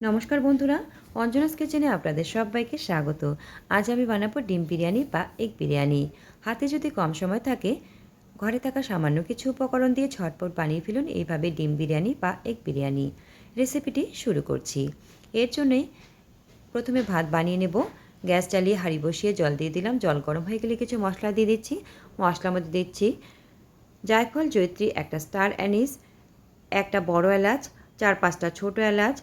নমস্কার বন্ধুরা, অঞ্জনাস কিচেনে আপনাদের সবাইকে স্বাগত। আজ আমি বানাবো ডিম বিরিয়ানি বা এগ বিরিয়ানি। হাতে যদি কম সময় থাকে, ঘরে থাকা সামান্য কিছু উপকরণ দিয়ে ঝটপট বানিয়ে ফেলুন এইভাবে ডিম বিরিয়ানি বা এগ বিরিয়ানি। রেসিপিটি শুরু করছি। এর জন্যে প্রথমে ভাত বানিয়ে নেব। গ্যাস জ্বালিয়ে হাঁড়ি বসিয়ে জল দিয়ে দিলাম। জল গরম হয়ে গেলে কিছু মশলা দিয়ে দিচ্ছি। মশলার মধ্যে দিচ্ছি জায়ফল জৈত্রী একটা স্টার অ্যানিস, একটা বড় এলাচ, চার পাঁচটা ছোটো এলাচ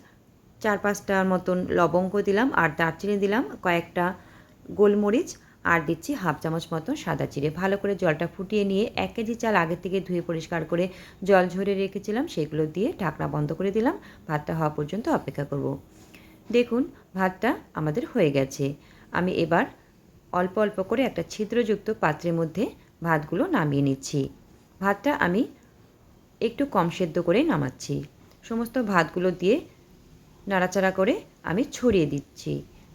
চার পাঁচটার মতন লবঙ্গ দিলাম আর দারচিনি দিলাম, কয়েকটা গোলমরিচ আর দিচ্ছি হাফ চামচ মতন সাদা চিড়ে ভালো করে জলটা ফুটিয়ে নিয়ে এক কেজি চাল আগের থেকে ধুয়ে পরিষ্কার করে জল ঝরে রেখেছিলাম, সেগুলো দিয়ে ঢাকনা বন্ধ করে দিলাম। ভাতটা হওয়া পর্যন্ত অপেক্ষা করব। দেখুন, ভাতটা আমাদের হয়ে গেছে। আমি এবার অল্প অল্প করে একটা ছিদ্রযুক্ত পাত্রের মধ্যে ভাতগুলো নামিয়ে নিচ্ছি। ভাতটা আমি একটু কম সেদ্ধ করে নামাচ্ছি। সমস্ত ভাতগুলো দিয়ে নাড়াচাড়া করে আমি ছড়িয়ে দিচ্ছি।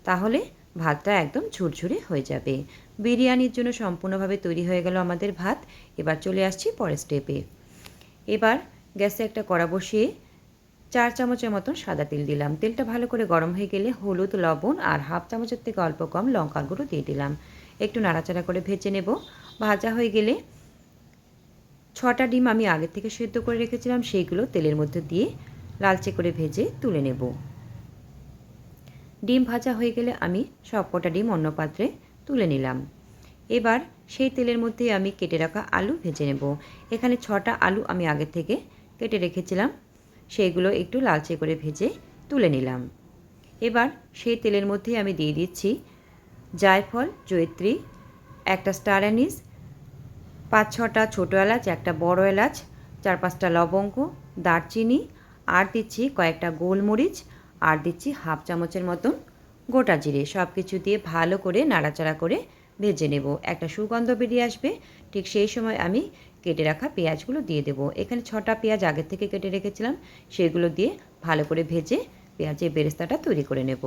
তাহলে ভাতটা একদম ঝুরঝুরে হয়ে যাবে। বিরিয়ানির জন্য সম্পূর্ণভাবে তৈরি হয়ে গেল আমাদের ভাত। এবার চলে আসছি পরের স্টেপে এবার গ্যাসে একটা কড়া বসিয়ে চার চামচের মতন সাদা তেল দিলাম। তেলটা ভালো করে গরম হয়ে গেলে হলুদ, লবণ আর হাফ চামচের থেকে অল্প কম লঙ্কা গুঁড়ো দিয়ে দিলাম। একটু নাড়াচাড়া করে ভেজে নেব। ভাজা হয়ে গেলে ছটা ডিম আমি আগে থেকে সেদ্ধ করে রেখেছিলাম, সেইগুলো তেলের মধ্যে দিয়ে লালচে করে ভেজে তুলে নেব। ডিম ভাজা হয়ে গেলে আমি সব কটা ডিম অন্য পাত্রে তুলে নিলাম। এবার সেই তেলের মধ্যে আমি কেটে রাখা আলু ভেজে নেব। এখানে ছটা আলু আমি আগে থেকে কেটে রেখেছিলাম। সেইগুলো একটু লালচে করে ভেজে তুলে নিলাম। এবার সেই তেলের মধ্যে আমি দিয়ে দিচ্ছি জায়ফল, জয়ত্রী, একটা স্টার অ্যানিস, পাঁচ ছটা ছোটো এলাচ, একটা বড় এলাচ, চার পাঁচটা লবঙ্গ, দারচিনি আর দিচ্ছি কয়েকটা গোলমরিচ, আর দিচ্ছি হাফ চামচের মতন গোটা জিরে। সব কিছু দিয়ে ভালো করে নাড়াচাড়া করে ভেজে নেব। একটা সুগন্ধ বেরিয়ে আসবে। ঠিক সেই সময় আমি কেটে রাখা পেঁয়াজগুলো দিয়ে দেবো। এখানে ছটা পেঁয়াজ আগের থেকে কেটে রেখেছিলাম। সেগুলো দিয়ে ভালো করে ভেজে পেঁয়াজের বেরেস্তাটা তৈরি করে নেব।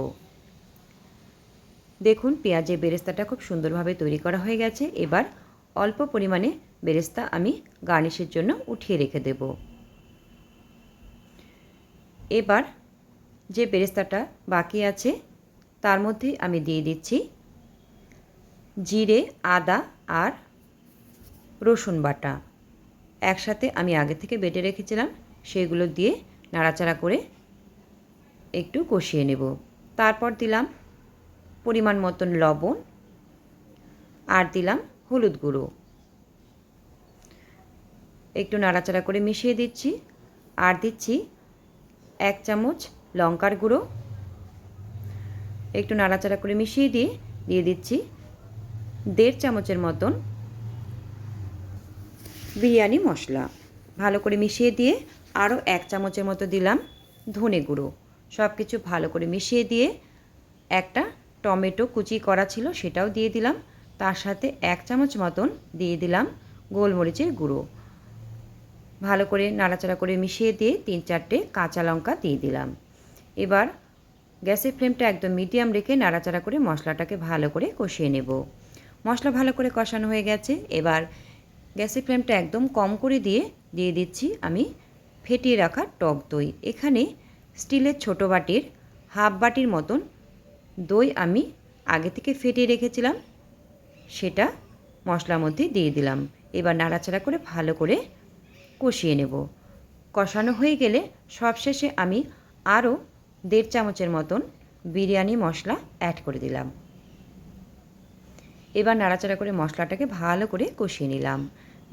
দেখুন, পেঁয়াজের বেরেস্তাটা খুব সুন্দরভাবে তৈরি করা হয়ে গেছে। এবার অল্প পরিমাণে বেরেস্তা আমি গার্নিশের জন্য উঠিয়ে রেখে দেব। এবার যে বেরেস্তাটা বাকি আছে, তার মধ্যে আমি দিয়ে দিচ্ছি জিরে, আদা আর রসুন বাটা। একসাথে আমি আগে থেকে বেটে রেখেছিলাম, সেগুলো দিয়ে নাড়াচাড়া করে একটু কষিয়ে নেব। তারপর দিলাম পরিমাণ মতন লবণ আর দিলাম হলুদ গুঁড়ো। একটু নাড়াচাড়া করে মিশিয়ে দিচ্ছি, আর দিচ্ছি এক চামচ লঙ্কার গুঁড়ো। একটু নাড়াচাড়া করে মিশিয়ে দিয়ে দিয়ে দিচ্ছি দেড় চামচের মতন বিরিয়ানি মশলা। ভালো করে মিশিয়ে দিয়ে আরও এক চামচের মতো দিলাম ধনে গুঁড়ো। সব কিছু ভালো করে মিশিয়ে দিয়ে একটা টমেটো কুচি করা ছিল সেটাও দিয়ে দিলাম। তার সাথে এক চামচ মতন দিয়ে দিলাম গোলমরিচের গুঁড়ো। ভালো করে নাড়াচাড়া করে মিশিয়ে দিয়ে তিন চারটে কাঁচা লঙ্কা দিয়ে দিলাম। এবার গ্যাসের ফ্লেমটা একদম মিডিয়াম রেখে নাড়াচাড়া করে মশলাটাকে ভালো করে কষিয়ে নেব। মশলা ভালো করে কষানো হয়ে গেছে। এবার গ্যাসের ফ্লেমটা একদম কম করে দিয়ে দিয়ে দিচ্ছি আমি ফেটিয়ে রাখা টক দই। এখানে স্টিলের ছোটো বাটির হাফ বাটির মতন দই আমি আগে থেকে ফেটিয়ে রেখেছিলাম। সেটা মশলার মধ্যে দিয়ে দিলাম। এবার নাড়াচাড়া করে ভালো করে কষিয়ে নেব। কষানো হয়ে গেলে সবশেষে আমি আরও দেড় চামচের মতন বিরিয়ানি মশলা অ্যাড করে দিলাম। এবার নাড়াচাড়া করে মশলাটাকে ভালো করে কষিয়ে নিলাম।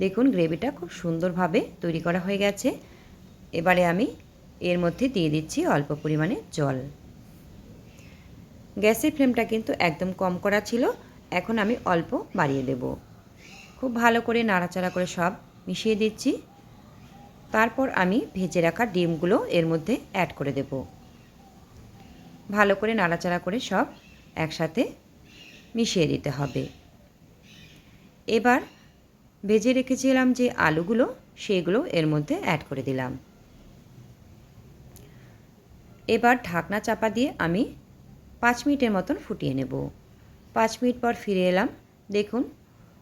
দেখুন, গ্রেভিটা খুব সুন্দরভাবে তৈরি করা হয়ে গেছে। এবারে আমি এর মধ্যে দিয়ে দিচ্ছি অল্প পরিমাণে জল। গ্যাসের ফ্লেমটা কিন্তু একদম কম করা ছিল, এখন আমি অল্প বাড়িয়ে দেব। খুব ভালো করে নাড়াচাড়া করে সব মিশিয়ে দিচ্ছি। তারপর আমি ভেজে রাখা ডিমগুলো এর মধ্যে অ্যাড করে দেব। ভালো করে নাড়াচাড়া করে সব একসাথে মিশিয়ে দিতে হবে। এবার ভেজে রেখেছিলাম যে আলুগুলো, সেগুলো এর মধ্যে অ্যাড করে দিলাম। এবার ঢাকনা চাপা দিয়ে আমি পাঁচ মিনিটের মতন ফুটিয়ে নেব। পাঁচ মিনিট পর ফিরে এলাম। দেখুন,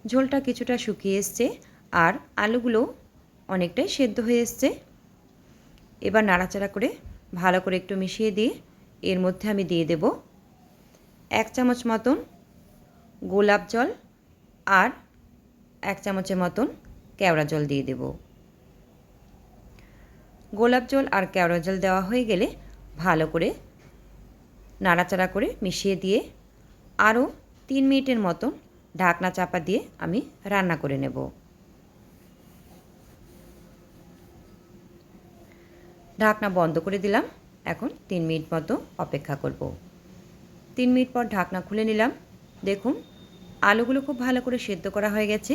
ঝোলটা কিছুটা শুকিয়ে এসছে আর আলুগুলো অনেকটাই সেদ্ধ হয়ে এসছে। এবার নাড়াচাড়া করে ভালো করে একটু মিশিয়ে দিয়ে এর মধ্যে আমি দিয়ে দেব এক চামচ মতন গোলাপ জল আর এক চামচের মতন কেওড়া জল দিয়ে দেব। গোলাপ জল আর কেওড়া জল দেওয়া হয়ে গেলে ভালো করে নাড়াচাড়া করে মিশিয়ে দিয়ে আরও তিন মিনিটের মতন ঢাকনা চাপা দিয়ে আমি রান্না করে নেব। ঢাকনা বন্ধ করে দিলাম। এখন তিন মিনিট মতো অপেক্ষা করব। তিন মিনিট পর ঢাকনা খুলে নিলাম। দেখুন, আলুগুলো খুব ভালো করে সেদ্ধ করা হয়ে গেছে।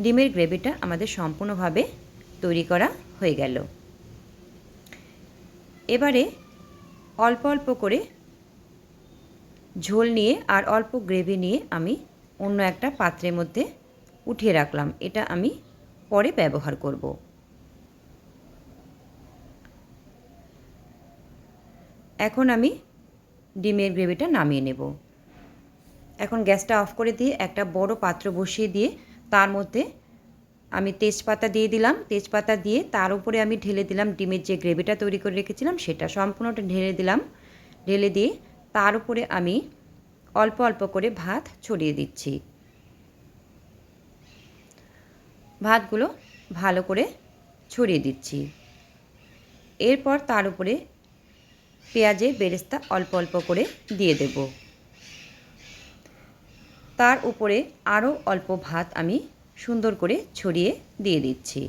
ডিমের গ্রেভিটা আমাদের সম্পূর্ণভাবে তৈরি করা হয়ে গেল। এবারে অল্প অল্প করে ঝোল নিয়ে আর অল্প গ্রেভি নিয়ে আমি অন্য একটা পাত্রের মধ্যে উঠিয়ে রাখলাম। এটা আমি পরে ব্যবহার করব। এখন আমি ডিমের গ্রেভিটা নামিয়ে নেব। এখন গ্যাসটা অফ করে দিয়ে একটা বড় পাত্র বসিয়ে দিয়ে তার মধ্যে আমি তেজপাতা দিয়ে দিলাম। তেজপাতা দিয়ে তার উপরে আমি ঢেলে দিলাম ডিমের যে গ্রেভিটা তৈরি করে রেখেছিলাম সেটা সম্পূর্ণটা ঢেলে দিলাম। ঢেলে দিয়ে তার উপরে আমি অল্প অল্প করে ভাত ছড়িয়ে দিচ্ছি। ভাতগুলো ভালো করে ছড়িয়ে দিচ্ছি। এরপর তার উপরে পেঁয়াজের বেরেস্তা অল্প অল্প করে দিয়ে দেব। তার উপরে আরও অল্প ভাত আমি সুন্দর করে ছড়িয়ে দিয়ে দিচ্ছি।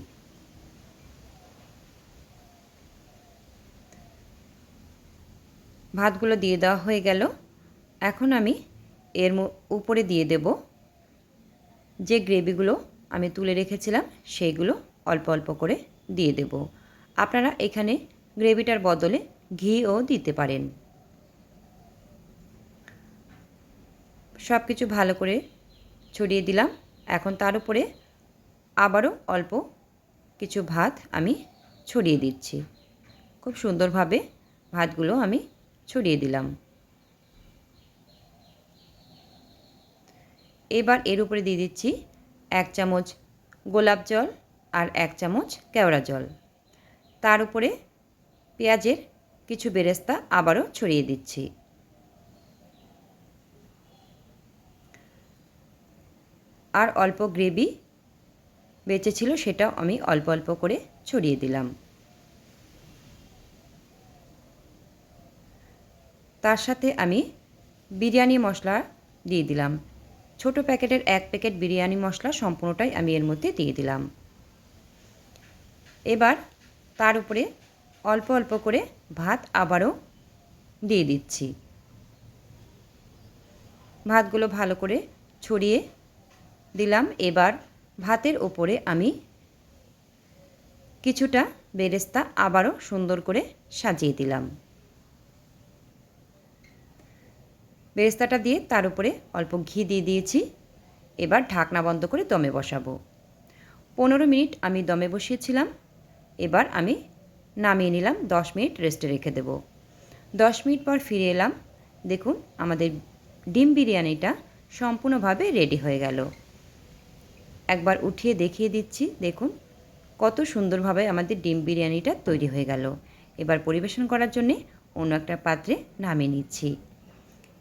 ভাতগুলো দিয়ে দেওয়া হয়ে গেল। এখন আমি এর উপরে দিয়ে দেব। যে গ্রেভিগুলো আমি তুলে রেখেছিলাম, সেইগুলো অল্প অল্প করে দিয়ে দেব। আপনারা এখানে গ্রেভিটার বদলে ঘিও দিতে পারেন। সব কিছু ভালো করে ছড়িয়ে দিলাম। এখন তার উপরে আবারও অল্প কিছু ভাত আমি ছড়িয়ে দিচ্ছি। খুব সুন্দরভাবে ভাতগুলো আমি ছড়িয়ে দিলাম। এবার এর উপরে দিয়ে দিচ্ছি এক চামচ গোলাপ জল আর এক চামচ কেওড়া জল। তার উপরে পেঁয়াজের কিছু বেরেস্তা আবারও ছড়িয়ে দিচ্ছি। আর অল্প গ্রেভি বেঁচে ছিল সেটাও আমি অল্প অল্প করে ছড়িয়ে দিলাম। তার সাথে আমি বিরিয়ানি মশলা দিয়ে দিলাম। ছোট প্যাকেটের এক প্যাকেট বিরিয়ানি মশলা সম্পূর্ণটাই আমি এর মধ্যে দিয়ে দিলাম। এবার তার উপরে অল্প অল্প করে ভাত আবারও দিয়ে দিচ্ছি। ভাতগুলো ভালো করে ছড়িয়ে দিলাম। এবার ভাতের ওপরে আমি কিছুটা বেরেস্তা আবারও সুন্দর করে সাজিয়ে দিলাম। বেরেস্তাটা দিয়ে তার উপরে অল্প ঘি দিয়ে দিয়েছি। এবার ঢাকনা বন্ধ করে দমে বসাবো। পনেরো মিনিট আমি দমে বসিয়েছিলাম। এবার আমি নামিয়ে নিলাম, দশ মিনিট রেস্টে রেখে দেব। দশ মিনিট পর ফিরে এলাম। দেখুন, আমাদের ডিম বিরিয়ানিটা সম্পূর্ণভাবে রেডি হয়ে গেল। একবার উঠিয়ে দেখিয়ে দিচ্ছি, দেখুন কত সুন্দরভাবে আমাদের ডিম বিরিয়ানিটা তৈরি হয়ে গেল। এবার পরিবেশন করার জন্যে অন্য একটা পাত্রে নামিয়ে নিচ্ছি।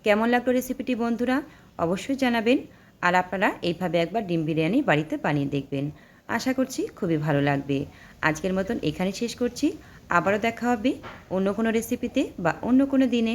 কেমন লাগল রেসিপিটি বন্ধুরা? অবশ্যই জানাবেন। আর আপনারা এইভাবে একবার ডিম বিরিয়ানি বাড়িতে বানিয়ে দেখবেন। আশা করছি খুবই ভালো লাগবে। আজকের মতন এখানে শেষ করছি। আবারও দেখা হবে অন্য কোনো রেসিপিতে বা অন্য কোনো দিনে।